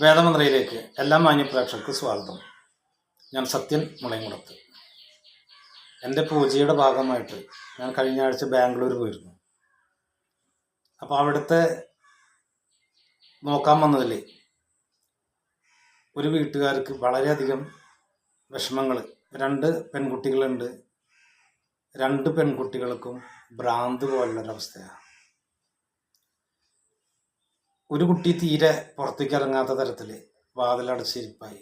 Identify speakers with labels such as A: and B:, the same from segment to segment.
A: വേദമന്ത്രയിലേക്ക് എല്ലാ മാന്യപ്രേക്ഷകർക്ക് സ്വാഗതം. ഞാൻ സത്യൻ മുളയങ്കുളത്ത് എന്റെ പൂജയുടെ ഭാഗമായിട്ട് ഞാൻ കഴിഞ്ഞ ആഴ്ച ബാംഗ്ലൂർ പോയിരുന്നു. അപ്പോൾ അവിടുത്തെ നോക്കാൻ വന്നതിൽ ഒരു വീട്ടുകാർക്ക് വളരെയധികം വിഷമങ്ങൾ രണ്ട് പെൺകുട്ടികളുണ്ട്. രണ്ട് പെൺകുട്ടികൾക്കും ഭ്രാന്ത് പോലുള്ളൊരവസ്ഥയാണ്. ഒരു കുട്ടി തീരെ പുറത്തേക്ക് ഇറങ്ങാത്ത തരത്തിൽ വാതിലടച്ചിരിപ്പായി.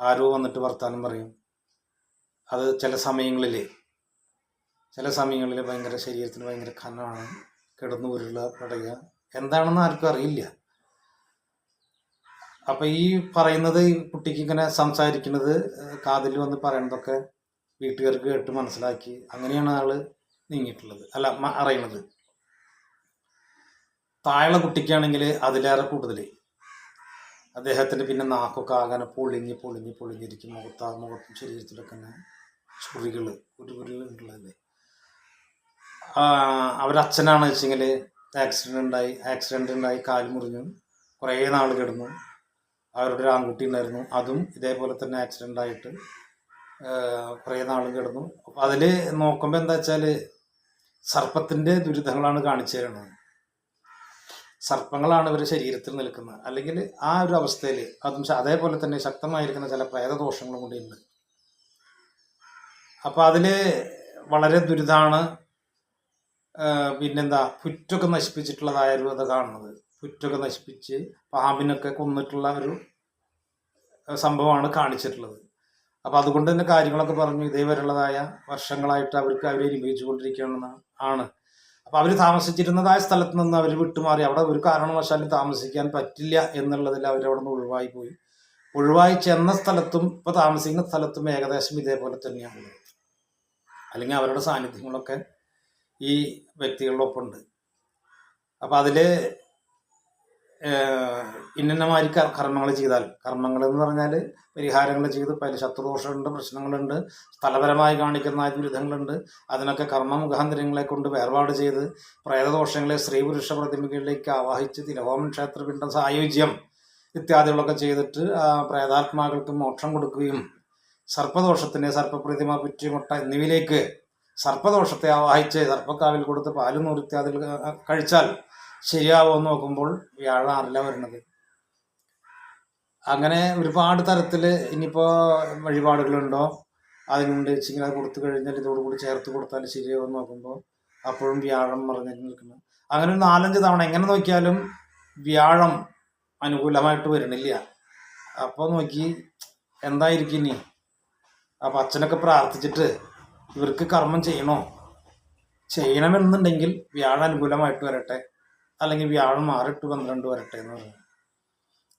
A: ആരോ വന്നിട്ട് വർത്താനം പറയും. അത് ചില സമയങ്ങളിൽ ചില സമയങ്ങളിൽ ഭയങ്കര ശരീരത്തിന് ഭയങ്കര കനമാണ്. കിടന്നു ഉരുള പടയുക എന്താണെന്ന് ആർക്കും അറിയില്ല. അപ്പം ഈ പറയുന്നത് ഈ കുട്ടിക്ക് ഇങ്ങനെ സംസാരിക്കുന്നത് കാതിൽ വന്ന് പറയണതൊക്കെ വീട്ടുകാർക്ക് കേട്ട് മനസ്സിലാക്കി അങ്ങനെയാണ് ആൾ നീങ്ങിയിട്ടുള്ളത്. അല്ല അറിയണത്. താഴെ കുട്ടിക്കാണെങ്കിൽ അതിലേറെ കൂടുതൽ. അദ്ദേഹത്തിന്റെ പിന്നെ നാക്കൊക്കെ ആകാനെ പൊളിഞ്ഞ് പൊളിഞ്ഞ് പൊളിഞ്ഞിരിക്കും. മുഖത്താ മുഖത്തും ശരീരത്തിലൊക്കെ തന്നെ ചുറികൾ ഒരു ഉരുളുള്ളതല്ലേ അവരച്ഛനാണ് വെച്ചെങ്കിൽ ആക്സിഡന്റ് ഉണ്ടായി. ആക്സിഡന്റ് ഉണ്ടായി കാൽ മുറിഞ്ഞു. കുറേ നാൾ കിടന്നു. അവരുടെ ഒരു ആൺകുട്ടി ഉണ്ടായിരുന്നു. അതും ഇതേപോലെ തന്നെ ആക്സിഡന്റ് ആയിട്ട് കുറേ നാൾ കിടന്നു. അതിൽ നോക്കുമ്പോൾ എന്താ വെച്ചാൽ സർപ്പത്തിന്റെ ദുരിതങ്ങളാണ് കാണിച്ചു തരുന്നത്. സർപ്പങ്ങളാണ് ഇവരുടെ ശരീരത്തിൽ നിൽക്കുന്നത്. അല്ലെങ്കിൽ ആ ഒരു അവസ്ഥയിൽ അതും അതേപോലെ തന്നെ ശക്തമായിരിക്കുന്ന ചില പ്രേതദോഷങ്ങളും കൂടി ഉണ്ട് അപ്പം അതിൽ വളരെ ദുരിതാണ് പിന്നെന്താ പുറ്റൊക്കെ നശിപ്പിച്ചിട്ടുള്ളതായിരുന്നു അത് കാണുന്നത്. പുറ്റൊക്കെ നശിപ്പിച്ച് പാമ്പിനൊക്കെ കൊന്നിട്ടുള്ള ഒരു സംഭവമാണ് കാണിച്ചിട്ടുള്ളത്. അപ്പോൾ അതുകൊണ്ട് തന്നെ കാര്യങ്ങളൊക്കെ പറഞ്ഞു ഇതേവരെയുള്ളതായ വർഷങ്ങളായിട്ട് അവർക്ക് അവരെ അനുഭവിച്ചുകൊണ്ടിരിക്കുകയാണെന്നാണ് ആണ് അപ്പൊ അവർ താമസിച്ചിരുന്നതായ സ്ഥലത്ത് നിന്ന് അവർ വിട്ടുമാറി. അവിടെ ഒരു കാരണവശാലും താമസിക്കാൻ പറ്റില്ല എന്നുള്ളതിൽ അവരവിടെ നിന്ന് ഒഴിവായി പോയി. ഒഴിവായി ചെന്ന സ്ഥലത്തും ഇപ്പൊ താമസിക്കുന്ന സ്ഥലത്തും ഏകദേശം ഇതേപോലെ തന്നെയാണ് അല്ലെങ്കിൽ അവരുടെ സാന്നിധ്യങ്ങളൊക്കെ ഈ വ്യക്തികളുടെ ഒപ്പം ഉണ്ട് അപ്പൊ അതിൽ ഇന്നമാതിരി കർമ്മങ്ങൾ ചെയ്താൽ. കർമ്മങ്ങൾ എന്ന് പറഞ്ഞാൽ പരിഹാരങ്ങൾ ചെയ്ത് പല ശത്രുദോഷമുണ്ട് പ്രശ്നങ്ങളുണ്ട് സ്ഥലപരമായി കാണിക്കുന്ന ദുരിതങ്ങളുണ്ട്. അതിനൊക്കെ കർമ്മ മുഖാന്തരങ്ങളെ കൊണ്ട് വേർപാട് ചെയ്ത് പ്രേതദോഷങ്ങളെ സ്ത്രീ പുരുഷ പ്രതിമകളിലേക്ക് ആവാഹിച്ച് തിലഹോമൻ ക്ഷേത്രപിണ്ട സായുജ്യം ഇത്യാദികളൊക്കെ ചെയ്തിട്ട് പ്രേതാത്മാക്കൾക്ക് മോക്ഷം കൊടുക്കുകയും സർപ്പദോഷത്തിന് സർപ്പപ്രതിമ പുറ്റിമുട്ട എന്നിവയിലേക്ക് സർപ്പദോഷത്തെ ആവാഹിച്ച് സർപ്പക്കാവിൽ കൊടുത്ത് പാലും നൂറിത്യാദികൾ കഴിച്ചാൽ ശരിയാവുമെന്ന് നോക്കുമ്പോൾ വ്യാഴാറില്ല വരുന്നത് അങ്ങനെ ഒരുപാട് തരത്തിൽ ഇനിയിപ്പോൾ വഴിപാടുകളുണ്ടോ? അതിനുണ്ട് ചിങ്ങനെ കൊടുത്തു കഴിഞ്ഞാൽ ഇതോടുകൂടി ചേർത്ത് കൊടുത്താൽ ശരിയാവുമെന്ന് നോക്കുമ്പോൾ അപ്പോഴും വ്യാഴം മറിഞ്ഞിട്ട് നിൽക്കുന്നു. അങ്ങനെ ഒരു നാലഞ്ച് തവണ എങ്ങനെ നോക്കിയാലും വ്യാഴം അനുകൂലമായിട്ട് വരുന്നില്ല. അപ്പോൾ നോക്കി എന്തായിരിക്കും ഇനി? അപ്പം അച്ഛനൊക്കെ പ്രാർത്ഥിച്ചിട്ട് ഇവർക്ക് കർമ്മം ചെയ്യണോ? ചെയ്യണമെന്നുണ്ടെങ്കിൽ വ്യാഴം അനുകൂലമായിട്ട് വരട്ടെ. അല്ലെങ്കിൽ വ്യാഴം മാറിട്ട് പന്ത്രണ്ട് വരട്ടെ എന്ന് പറഞ്ഞു.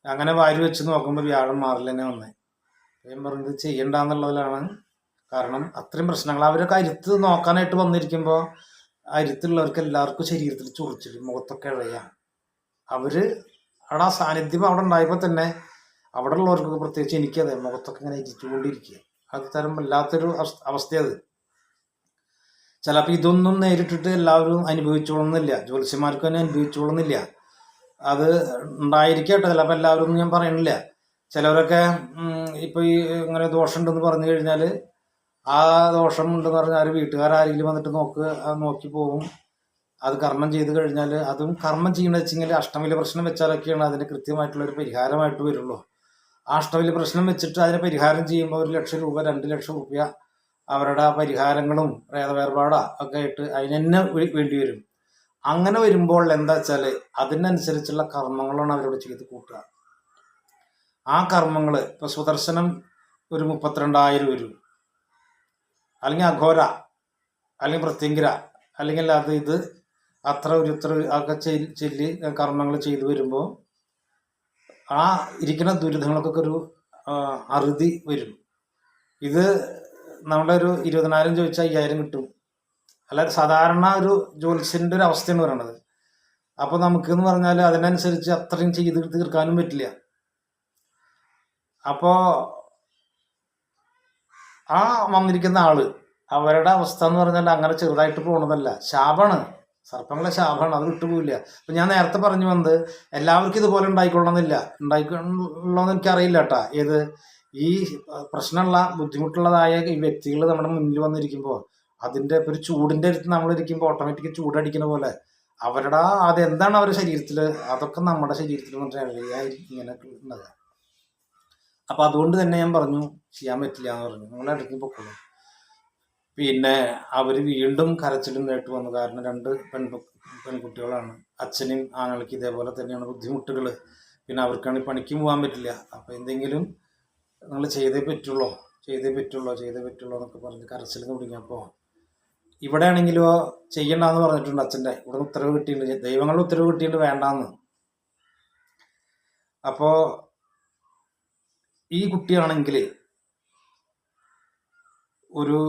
A: അങ്ങനെ വാരി വെച്ച് നോക്കുമ്പോൾ വ്യാഴം മാറില്ല തന്നെ വന്നേ. ഞാൻ പറഞ്ഞത് ചെയ്യണ്ടെന്നുള്ളതിലാണ് കാരണം അത്രയും പ്രശ്നങ്ങൾ. അവരൊക്കെ അരുത്ത് നോക്കാനായിട്ട് വന്നിരിക്കുമ്പോൾ അരുത്തുള്ളവർക്ക് എല്ലാവർക്കും ശരീരത്തിൽ ചൊറിച്ചിട്ട് മുഖത്തൊക്കെ ഇഴയാണ് അവർ അവിടെ ആ സാന്നിധ്യം അവിടെ ഉണ്ടായപ്പോൾ തന്നെ അവിടെ ഉള്ളവർക്ക് പ്രത്യേകിച്ച് എനിക്കതെ മുഖത്തൊക്കെ ഇങ്ങനെ ഇരിച്ചുകൊണ്ടിരിക്കുക. അത് തരം വല്ലാത്തൊരു അവസ്ഥ അവസ്ഥയത് ചിലപ്പോൾ ഇതൊന്നും നേരിട്ടിട്ട് എല്ലാവരും അനുഭവിച്ചോളുന്നില്ല. ജ്യോത്സ്യന്മാർക്ക് തന്നെ അനുഭവിച്ചോളുന്നില്ല. അത് ഉണ്ടായിരിക്കട്ടെ ചിലപ്പോൾ എല്ലാവരും ഞാൻ പറയണില്ല ചിലവരൊക്കെ ഇപ്പോൾ ഇപ്പൊ ഈ ഇങ്ങനെ ദോഷമുണ്ടെന്ന് പറഞ്ഞു കഴിഞ്ഞാൽ ആ ദോഷം ഉണ്ടെന്ന് പറഞ്ഞാൽ വീട്ടുകാരെങ്കിലും വന്നിട്ട് നോക്ക് നോക്കി പോകും അത് കർമ്മം ചെയ്ത് കഴിഞ്ഞാൽ അതും കർമ്മം ചെയ്യണമെന്ന് വെച്ചെങ്കിൽ അഷ്ടമിലെ പ്രശ്നം വെച്ചാലൊക്കെയാണ് അതിന് കൃത്യമായിട്ടുള്ള ഒരു പരിഹാരമായിട്ട് വരുള്ളൂ. ആ അഷ്ടമിലെ പ്രശ്നം വെച്ചിട്ട് അതിന് പരിഹാരം ചെയ്യുമ്പോൾ ഒരു ലക്ഷം രൂപ രണ്ട് ലക്ഷം രൂപ അവരുടെ പരിഹാരങ്ങളും വേദവേർപാടാ ഒക്കെ ആയിട്ട് അതിനെന്നെ വേണ്ടി വരും. അങ്ങനെ വരുമ്പോൾ എന്താ വെച്ചാൽ അതിനനുസരിച്ചുള്ള കർമ്മങ്ങളാണ് അവരോട് ചെയ്ത് കൂട്ടുക. ആ കർമ്മങ്ങൾ ഇപ്പൊ സുദർശനം ഒരു മുപ്പത്തിരണ്ടായിരം വരും. അല്ലെങ്കിൽ അഘോര അല്ലെങ്കിൽ പ്രത്യങ്കിര അല്ലെങ്കിൽ അത് ഇത് അത്ര ഒരു ഇത്ര ഒക്കെ ചെല്ലി കർമ്മങ്ങൾ ചെയ്തു വരുമ്പോൾ ആ ഇരിക്കുന്ന ദുരിതങ്ങൾക്കൊക്കെ ഒരു അറുതി വരും. ഇത് നമ്മുടെ ഒരു ഇരുപതിനായിരം ചോദിച്ചാൽ അയ്യായിരം കിട്ടും. അല്ല സാധാരണ ഒരു ജോലിസിന്റെ ഒരു അവസ്ഥയാണ് പറയണത്. അപ്പോൾ നമുക്ക് എന്ന് പറഞ്ഞാൽ അതിനനുസരിച്ച് അത്രയും ചെയ്ത് തീർക്കാനും പറ്റില്ല. അപ്പോൾ ആ വന്നിരിക്കുന്ന ആൾ അവരുടെ അവസ്ഥ എന്ന് പറഞ്ഞാൽ അങ്ങനെ ചെറുതായിട്ട് പോകണതല്ല ശാപാണ്. സർപ്പങ്ങളെ ശാപമാണ് അത് വിട്ടുപോയില്ല അപ്പം ഞാൻ നേരത്തെ പറഞ്ഞു വന്നത് എല്ലാവർക്കും ഇതുപോലെ ഉണ്ടായിക്കൊള്ളണമെന്നില്ല. ഉണ്ടായിക്കൊള്ളണമെന്ന് എനിക്കറിയില്ല കേട്ടാ ഏത്? ഈ പ്രശ്നമുള്ള ബുദ്ധിമുട്ടുള്ളതായ ഈ വ്യക്തികൾ നമ്മുടെ മുന്നിൽ വന്നിരിക്കുമ്പോൾ അതിന്റെ ഒരു ചൂടിന്റെ അടുത്ത് നമ്മളിരിക്കുമ്പോൾ ഓട്ടോമാറ്റിക് ചൂടടിക്കുന്ന പോലെ അവരുടെ അതെന്താണ് അവരുടെ ശരീരത്തിൽ അതൊക്കെ നമ്മുടെ ശരീരത്തിൽ വന്നിട്ട് ഇങ്ങനെ ഉള്ളത്. അപ്പം അതുകൊണ്ട് തന്നെ ഞാൻ പറഞ്ഞു ചെയ്യാൻ പറ്റില്ല എന്ന് പറഞ്ഞു. നിങ്ങളെ ഇടയ്ക്ക് പൊക്കോളൂ. പിന്നെ അവർ വീണ്ടും കരച്ചിലും നേട്ട് വന്നു. കാരണം രണ്ട് പെൺ പെൺകുട്ടികളാണ്. അച്ഛനും ആങ്ങൾക്ക് ഇതേപോലെ തന്നെയാണ് ബുദ്ധിമുട്ടുകൾ പിന്നെ അവർക്കാണെങ്കിൽ പണിക്കും പോകാൻ പറ്റില്ല. അപ്പം എന്തെങ്കിലും നിങ്ങൾ ചെയ്തേ പറ്റുള്ളൂ? ചെയ്തേ പറ്റുള്ളൂ? ചെയ്തേ പറ്റുള്ളൂ എന്നൊക്കെ പറഞ്ഞ് കരച്ചിൽ തുടങ്ങിയപ്പോൾ ഇവിടെ ആണെങ്കിലോ ചെയ്യണ്ടെന്ന് പറഞ്ഞിട്ടുണ്ട് അച്ഛന്റെ. ഇവിടെ ഉത്തരവ് കിട്ടിയിട്ടുണ്ട്. ദൈവങ്ങളുടെ ഉത്തരവ് കിട്ടിയിട്ടുണ്ട് വേണ്ടാന്ന്. അപ്പോൾ ഈ കുട്ടിയാണെങ്കിൽ ഒരു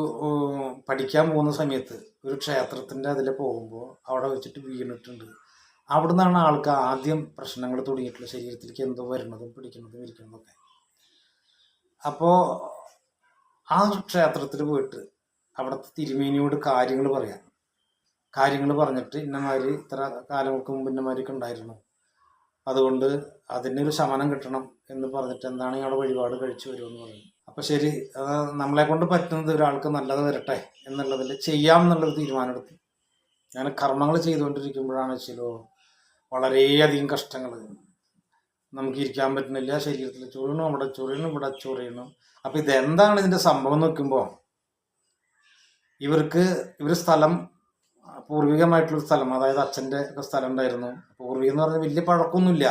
A: പഠിക്കാൻ പോകുന്ന സമയത്ത് ഒരു ക്ഷേത്രത്തിന്റെ അതിൽ പോകുമ്പോൾ അവിടെ വെച്ചിട്ട് വീണിട്ടുണ്ട്. അവിടെ നിന്നാണ് ആൾക്ക് ആദ്യം പ്രശ്നങ്ങൾ തുടങ്ങിയിട്ടുള്ളത് ശരീരത്തിലേക്ക് എന്തോ വരുന്നതും പിടിക്കുന്നതും ഇരിക്കുന്നതും അപ്പോൾ ആ ക്ഷേത്രത്തിൽ പോയിട്ട് അവിടുത്തെ തിരുമേനിയോട് കാര്യങ്ങൾ പറയാം. കാര്യങ്ങൾ പറഞ്ഞിട്ട് ഇന്നമാതിരി ഇത്ര കാലങ്ങൾക്ക് മുമ്പ് ഇന്നമാതിരിയൊക്കെ ഉണ്ടായിരുന്നു. അതുകൊണ്ട് അതിനൊരു ശമനം കിട്ടണം എന്ന് പറഞ്ഞിട്ട് എന്താണ് അവിടെ വഴിപാട് കഴിച്ചു വരുമെന്ന് പറഞ്ഞു. അപ്പോൾ ശരി നമ്മളെ കൊണ്ട് പറ്റുന്നത് ഒരാൾക്ക് നല്ലത് വരട്ടെ എന്നുള്ളതിൽ ചെയ്യാം എന്നുള്ളൊരു തീരുമാനമെടുത്തു. ഞാൻ കർമ്മങ്ങൾ ചെയ്തുകൊണ്ടിരിക്കുമ്പോഴാണ് വെച്ചാലോ വളരെയധികം കഷ്ടങ്ങൾ നമുക്ക് ഇരിക്കാൻ പറ്റുന്നില്ല ശരീരത്തിൽ ചൊറിയണം അവിടെ ചൊറിയണം ഇവിടെ ചൊറിയണം. അപ്പം ഇതെന്താണ് ഇതിന്റെ സംഭവം നോക്കുമ്പോൾ ഇവർക്ക് ഇവർ സ്ഥലം പൂർവികമായിട്ടുള്ള സ്ഥലം അതായത് അച്ഛന്റെ ഒക്കെ സ്ഥലം ഉണ്ടായിരുന്നു. പൂർവികം എന്ന് പറഞ്ഞാൽ വലിയ പഴക്കമൊന്നുമില്ല.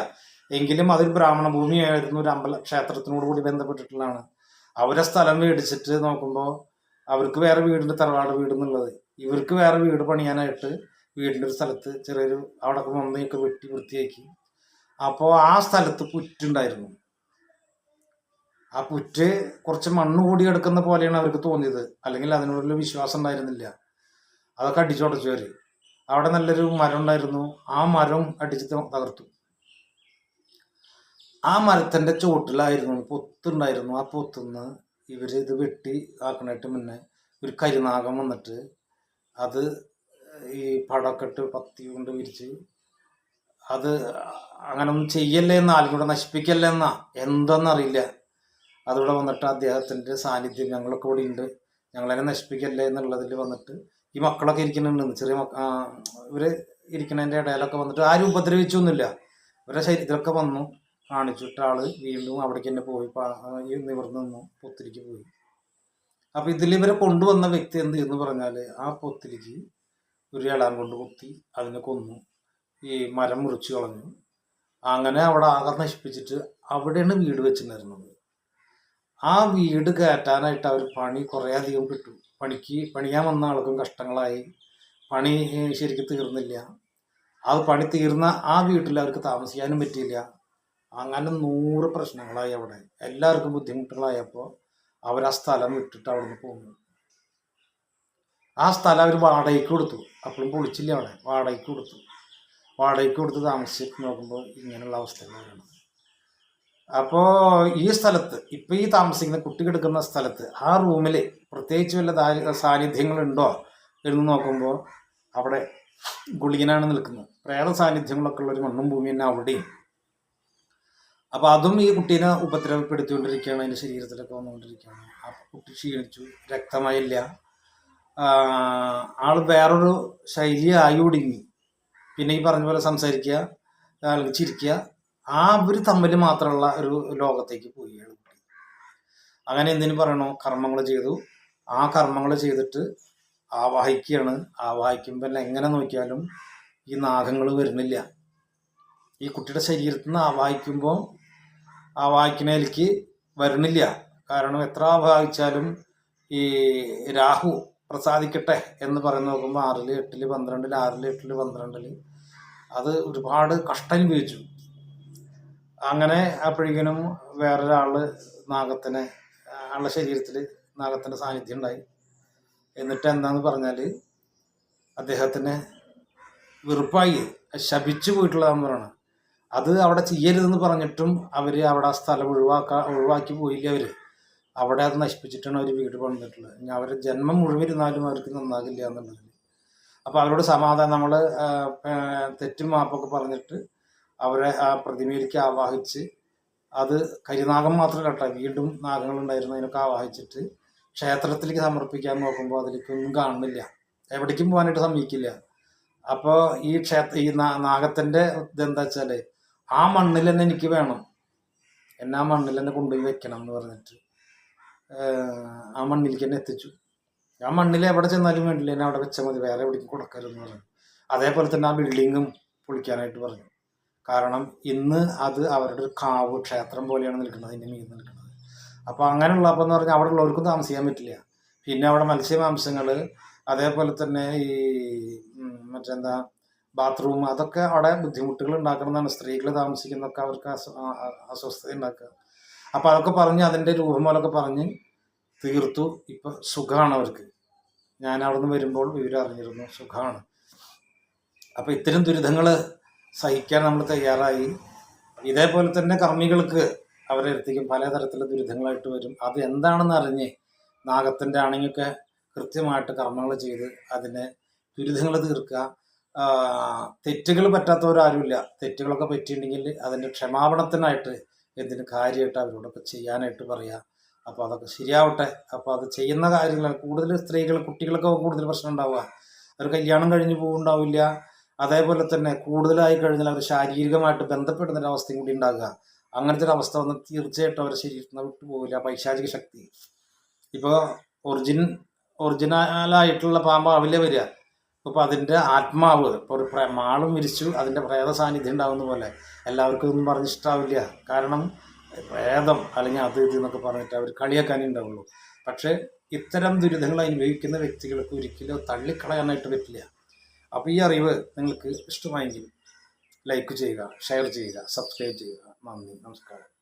A: എങ്കിലും അതൊരു ബ്രാഹ്മണ ഭൂമിയായിരുന്നു ഒരു അമ്പല ക്ഷേത്രത്തിനോട് കൂടി ബന്ധപ്പെട്ടിട്ടുള്ളതാണ്. അവരെ സ്ഥലം മേടിച്ചിട്ട് നോക്കുമ്പോൾ അവർക്ക് വേറെ വീടിന്റെ തറവാട് വീട് എന്നുള്ളത്. ഇവർക്ക് വേറെ വീട് പണിയാനായിട്ട് വീടിന്റെ ഒരു സ്ഥലത്ത് ചെറിയൊരു അവിടെ മൊന്നയൊക്കെ വെട്ടി വൃത്തിയാക്കി അപ്പോൾ ആ സ്ഥലത്ത് പുറ്റുണ്ടായിരുന്നു. ആ പുറ്റ് കുറച്ച് മണ്ണ് കൂടി എടുക്കുന്ന പോലെയാണ് അവർക്ക് തോന്നിയത്. അല്ലെങ്കിൽ അതിനോടുള്ള വിശ്വാസം ഉണ്ടായിരുന്നില്ല. അതൊക്കെ അടിച്ചുടച്ചു അവർ അവിടെ നല്ലൊരു മരം ഉണ്ടായിരുന്നു. ആ മരം അടിച്ച് തകർത്തു. ആ മരത്തിന്റെ ചുവട്ടിലായിരുന്നു പൊത്തുണ്ടായിരുന്നു. ആ പൊത്തുനിന്ന് ഇവർ ഇത് വെട്ടി ആക്കണായിട്ട് മുന്നേ ഒരു കരിനാഗം വന്നിട്ട് അത് ഈ പടക്കെട്ട് പത്തി കൊണ്ട് വിരിച്ച് അത് അങ്ങനെ ഒന്നും ചെയ്യല്ലേ എന്നാ ആരും കൂടെ നശിപ്പിക്കല്ലേ എന്നാ എന്തെന്നറിയില്ല. അതിവിടെ വന്നിട്ട് അദ്ദേഹത്തിന്റെ സാന്നിധ്യം ഞങ്ങളൊക്കെ ഇവിടെ ഉണ്ട് ഞങ്ങളതിനെ നശിപ്പിക്കല്ലേ എന്നുള്ളതിൽ വന്നിട്ട് ഈ മക്കളൊക്കെ ഇരിക്കുന്നുണ്ട്. ചെറിയ മക്ക ഇവർ ഇരിക്കുന്നതിന്റെ ഇടയിലൊക്കെ വന്നിട്ട് ആരും ഉപദ്രവിച്ചൊന്നുമില്ല. ഇവരുടെ ശരീരത്തിലൊക്കെ വന്നു കാണിച്ചിട്ട് ആൾ വീണ്ടും അവിടേക്ക് തന്നെ പോയി നിവർന്നു നിന്നു പൊത്തിരിക്ക് പോയി. അപ്പൊ ഇതിൽ ഇവരെ കൊണ്ടുവന്ന വ്യക്തി എന്ത് എന്ന് പറഞ്ഞാൽ ആ പൊത്തിരിക്ക് ഒരു ഇളാൻ കൊണ്ട് കുത്തി അതിനെ കൊന്നു. ഈ മരം മുറിച്ചു കളഞ്ഞു. അങ്ങനെ അവിടെ ആകെ നശിപ്പിച്ചിട്ട് അവിടെയാണ് വീട് വെച്ചിട്ടുണ്ടായിരുന്നത്. ആ വീട് കയറ്റാനായിട്ട് അവർ പണി കുറേ അധികം കിട്ടും പണിക്ക് പണിയാൻ വന്ന ആൾക്കും കഷ്ടങ്ങളായി. പണി ശരിക്കും തീർന്നില്ല. അത് പണി തീർന്ന ആ വീട്ടിൽ അവർക്ക് താമസിക്കാനും പറ്റിയില്ല. അങ്ങനെ നൂറ് പ്രശ്നങ്ങളായി അവിടെ. എല്ലാവർക്കും ബുദ്ധിമുട്ടുകളായപ്പോൾ അവർ ആ സ്ഥലം വിട്ടിട്ട് അവിടെ നിന്ന് പോന്നു. ആ സ്ഥലം അവർ വാടകയ്ക്ക് കൊടുത്തു. അപ്പോഴും പൊളിച്ചില്ല അവിടെ. വാടകയ്ക്ക് കൊടുത്തു. വാടകയ്ക്ക് കൊടുത്ത് താമസിച്ചിട്ട് നോക്കുമ്പോൾ ഇങ്ങനെയുള്ള അവസ്ഥകളാണ്. അപ്പോൾ ഈ സ്ഥലത്ത് ഇപ്പം ഈ താമസിക്കുന്ന കുട്ടി കിടക്കുന്ന സ്ഥലത്ത് ആ റൂമിൽ പ്രത്യേകിച്ച് വല്ല സാന്നിധ്യങ്ങളുണ്ടോ എന്ന് നോക്കുമ്പോൾ അവിടെ ഗുളികനാണ് നിൽക്കുന്നത്. പ്രേത സാന്നിധ്യങ്ങളൊക്കെ ഉള്ള ഒരു മണ്ണും ഭൂമി തന്നെ അവിടെയും. അപ്പോൾ അതും ഈ കുട്ടീനെ ഉപദ്രവപ്പെടുത്തിക്കൊണ്ടിരിക്കുകയാണ് അതിന്റെ ശരീരത്തിലൊക്കെ വന്നുകൊണ്ടിരിക്കുകയാണ്. ആ കുട്ടി ക്ഷീണിച്ചു രക്തമായില്ല. ആൾ വേറൊരു ശൈലി ആയി ഒടുങ്ങി പിന്നെ ഈ പറഞ്ഞ പോലെ സംസാരിക്കുക അല്ലെങ്കിൽ ചിരിക്കുക ആ ഒരു തമ്മിൽ മാത്രമുള്ള ഒരു ലോകത്തേക്ക് പോവുകയാണ് അങ്ങനെ എന്തിനു പറയണോ? കർമ്മങ്ങൾ ചെയ്തു. ആ കർമ്മങ്ങൾ ചെയ്തിട്ട് ആ വായിക്കുകയാണ് ആ ആവാഹിക്കുമ്പോൾ എങ്ങനെ നോക്കിയാലും ഈ നാഗങ്ങൾ വരുന്നില്ല. ഈ കുട്ടിയുടെ ശരീരത്തിൽ നിന്ന് ആ വാക്കിനെലേക്ക് വരുന്നില്ല. കാരണം എത്ര ആവാഹിച്ചാലും ഈ രാഹു പ്രസാദിക്കട്ടെ എന്ന് പറയുന്ന നോക്കുമ്പോൾ ആറിൽ എട്ടിൽ പന്ത്രണ്ടിൽ ആറിൽ എട്ടിൽ പന്ത്രണ്ടിൽ അത് ഒരുപാട് കഷ്ടം വിളിച്ചു അങ്ങനെ അപ്പോഴേക്കിനും വേറൊരാൾ നാഗത്തിനെ ആളുടെ ശരീരത്തിൽ നാഗത്തിന്റെ സാന്നിധ്യം ഉണ്ടായി. എന്നിട്ട് എന്താന്ന് പറഞ്ഞാൽ അദ്ദേഹത്തിന് വെറുപ്പായി ശപിച്ചു പോയിട്ടുള്ളതാന്ന് പറയണം. അത് അവിടെ ചെയ്യരുതെന്ന് പറഞ്ഞിട്ടും അവർ അവിടെ ആ സ്ഥലം ഒഴിവാക്കാ ഒഴിവാക്കി പോയില്ല അവർ അവിടെ അത് നശിപ്പിച്ചിട്ടാണ് അവർ വീട് പണിതിട്ടുള്ളത്. ഇനി അവരുടെ ജന്മം മുഴുവരുന്നാലും അവർക്ക് നന്നാകില്ല എന്നുള്ളതിൽ അപ്പോൾ അവരോട് സമാധാനം നമ്മൾ തെറ്റും മാപ്പൊക്കെ പറഞ്ഞിട്ട് അവരെ ആ പ്രതിമയിലേക്ക് ആവാഹിച്ച് അത് കരിനാഗം മാത്രം കേട്ടോ വീണ്ടും നാഗങ്ങളുണ്ടായിരുന്നു അതിനൊക്കെ ആവാഹിച്ചിട്ട് ക്ഷേത്രത്തിലേക്ക് സമർപ്പിക്കാൻ നോക്കുമ്പോൾ അതിലേക്കൊന്നും കാണുന്നില്ല. എവിടേക്കും പോകാനായിട്ട് സമ്മതിക്കില്ല. അപ്പോൾ ഈ ക്ഷേത്ര ഈ നാഗത്തിന്റെ ഇതെന്താ വെച്ചാൽ ആ മണ്ണിൽ തന്നെ എനിക്ക് വേണം. എന്നെ ആ മണ്ണിൽ തന്നെ കൊണ്ടുപോയി വെക്കണം എന്ന് പറഞ്ഞിട്ട് ആ മണ്ണിലേക്ക് തന്നെ എത്തിച്ചു. ആ മണ്ണിൽ എവിടെ ചെന്നാലും വേണ്ടില്ല. എന്നെ അവിടെ വെച്ചാൽ മതി. വേറെ എവിടേക്കും കൊടുക്കരുതെന്ന് പറഞ്ഞു. അതേപോലെ തന്നെ ആ ബിൽഡിങ്ങും പൊളിക്കാനായിട്ട് പറഞ്ഞു. കാരണം ഇന്ന് അത് അവരുടെ ഒരു കാവ് ക്ഷേത്രം പോലെയാണ് നിൽക്കുന്നത് അതിന്റെ മീൻ നിൽക്കുന്നത്. അപ്പോൾ അങ്ങനെയുള്ളപ്പോൾ എന്ന് പറഞ്ഞാൽ അവിടെ ഉള്ളവർക്കും താമസിക്കാൻ പറ്റില്ല. പിന്നെ അവിടെ മത്സ്യമാംസങ്ങൾ അതേപോലെ തന്നെ ഈ മറ്റെന്താ ബാത്റൂം അതൊക്കെ അവിടെ ബുദ്ധിമുട്ടുകൾ ഉണ്ടാക്കണമെന്നാണ് സ്ത്രീകൾ താമസിക്കുന്നതൊക്കെ അവർക്ക് അസ്വസ്ഥത ഉണ്ടാക്കുക അപ്പോൾ അതൊക്കെ പറഞ്ഞ് അതിന്റെ രൂപമൊക്കെ പറഞ്ഞ് തീർത്തു. ഇപ്പം സുഖമാണ് അവർക്ക്. ഞാൻ അവിടുന്ന് വരുമ്പോൾ വിവരം അറിഞ്ഞിരുന്നു സുഖമാണ് അപ്പോൾ ഇത്തരം ദുരിതങ്ങൾ സഹിക്കാൻ നമ്മൾ തയ്യാറായി. ഇതേപോലെ തന്നെ കർമ്മികൾക്ക് അവരെ അടുത്തേക്കും പലതരത്തിലുള്ള ദുരിതങ്ങളായിട്ട് വരും. അത് എന്താണെന്ന് അറിഞ്ഞ് നാഗത്തിന്റെ ആണെങ്കിലൊക്കെ കൃത്യമായിട്ട് കർമ്മങ്ങൾ ചെയ്ത് അതിനെ ദുരിതങ്ങൾ തീർക്കുക. തെറ്റുകൾ പറ്റാത്തവരാരുമില്ല. തെറ്റുകളൊക്കെ പറ്റിയിട്ടുണ്ടെങ്കിൽ അതിന്റെ ക്ഷമാപണത്തിനായിട്ട് എന്തിനു കാര്യമായിട്ട് അവരോടൊക്കെ ചെയ്യാനായിട്ട് പറയുക അപ്പോൾ അതൊക്കെ ശരിയാവട്ടെ. അപ്പോൾ അത് ചെയ്യുന്ന കാര്യങ്ങൾ കൂടുതൽ സ്ത്രീകൾ കുട്ടികൾക്ക് കൂടുതൽ പ്രശ്നം ഉണ്ടാവുക. അവർ കല്യാണം കഴിഞ്ഞ് പോകുന്നുണ്ടാവില്ല അതേപോലെ തന്നെ കൂടുതലായി കഴിഞ്ഞാൽ അവർ ശാരീരികമായിട്ട് ബന്ധപ്പെടുന്ന ഒരു അവസ്ഥയും കൂടി ഉണ്ടാകുക. അങ്ങനത്തെ ഒരു അവസ്ഥ വന്ന് തീർച്ചയായിട്ടും അവരുടെ ശരീരത്തിൽ നിന്ന് വിട്ടു പോകില്ല. പൈശാചിക ശക്തി. ഇപ്പോൾ ഒറിജിൻ ഒറിജിനലായിട്ടുള്ള പാമ്പാവില്ലേ വരിക? അപ്പോൾ അതിന്റെ ആത്മാവ് ഇപ്പോൾ ഒരു മാളും വിരിച്ചു അതിന്റെ പ്രേത സാന്നിധ്യം ഉണ്ടാകുന്ന പോലെ എല്ലാവർക്കും ഒന്നും പറഞ്ഞിഷ്ടാവില്ല. കാരണം പ്രേതം അല്ലെങ്കിൽ അത് ഇത് എന്നൊക്കെ പറഞ്ഞിട്ട് അവർ കളിയാക്കാനേ ഉണ്ടാവുള്ളൂ. പക്ഷേ ഇത്തരം ദുരിതങ്ങൾ അനുഭവിക്കുന്ന വ്യക്തികൾക്ക് ഒരിക്കലും തള്ളിക്കളയാനായിട്ട് പറ്റില്ല. അപ്പോൾ ഈ അറിവ് നിങ്ങൾക്ക് ഇഷ്ടമായെങ്കിൽ ലൈക്ക് ചെയ്യുക ഷെയർ ചെയ്യുക സബ്സ്ക്രൈബ് ചെയ്യുക. നന്ദി നമസ്കാരം.